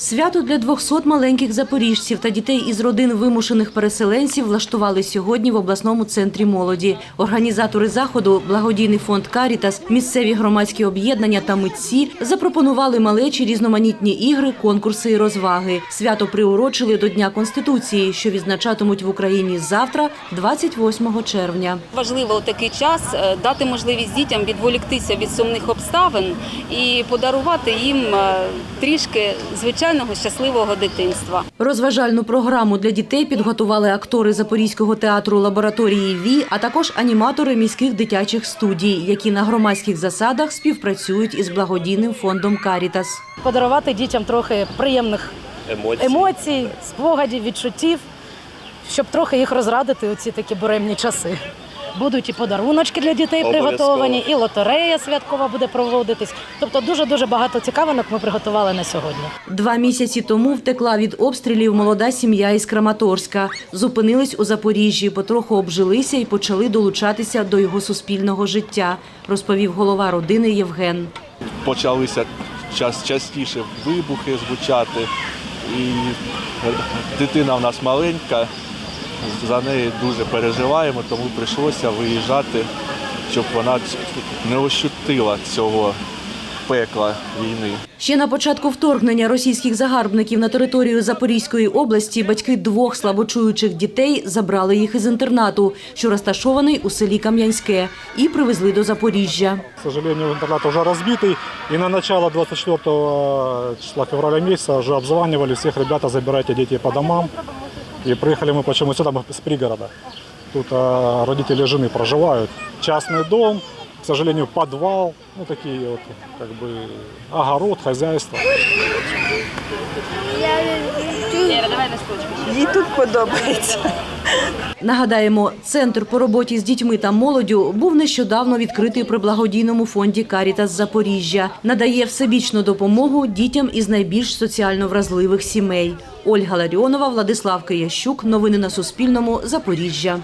Свято для 200 маленьких запоріжців та дітей із родин вимушених переселенців влаштували сьогодні в обласному центрі молоді. Організатори заходу, благодійний фонд Карітас, місцеві громадські об'єднання та митці запропонували малечі різноманітні ігри, конкурси і розваги. Свято приурочили до Дня Конституції, що відзначатимуть в Україні завтра, 28 червня. Важливо у такий час е, дати можливість дітям відволіктися від сумних обставин і подарувати їм е, трішки звичайного щасливого дитинства. Розважальну програму для дітей підготували актори Запорізького театру лабораторії ВІ, а також аніматори міських дитячих студій, які на громадських засадах співпрацюють із благодійним фондом Карітас. подарувати дітям трохи приємних емоцій. емоцій, спогадів, відчуттів, щоб трохи їх розрадити у ці такі буремні часи. Будуть і подаруночки для дітей Обов'язково. приготовані, і лотерея святкова буде проводитись. Тобто дуже дуже багато цікавинок ми приготували на сьогодні. Два місяці тому втекла від обстрілів молода сім'я із Краматорська. Зупинились у Запоріжжі, потроху обжилися і почали долучатися до його суспільного життя, розповів голова родини Євген. почалися час, частіше вибухи звучати. І дитина в нас маленька, за неї дуже переживаємо, тому прийшлося виїжджати, щоб вона не ощутила цього пекла війни. Ще на початку вторгнення російських загарбників на територію Запорізької області батьки двох слабочуючих дітей забрали їх із інтернату, що розташований у селі Кам'янське, і привезли до Запоріжжя. К сожалению, интернат уже разбитый. И на начало 24 числа февраля месяца уже обзванивали всех, ребята, забирайте детей по домам. И приехали мы почему сюда, мы с пригорода. Тут а, родители жены проживают. Частный дом, к сожалению, подвал. Ну, такие вот, как бы, огород, хозяйство. Їй тут подобається. Нагадаємо, центр по роботі з дітьми та молоддю був нещодавно відкритий при благодійному фонді Карітас Запоріжжя. Надає всебічну допомогу дітям із найбільш соціально вразливих сімей. Ольга Ларіонова, Владислав Киящук. Новини на Суспільному. Запоріжжя.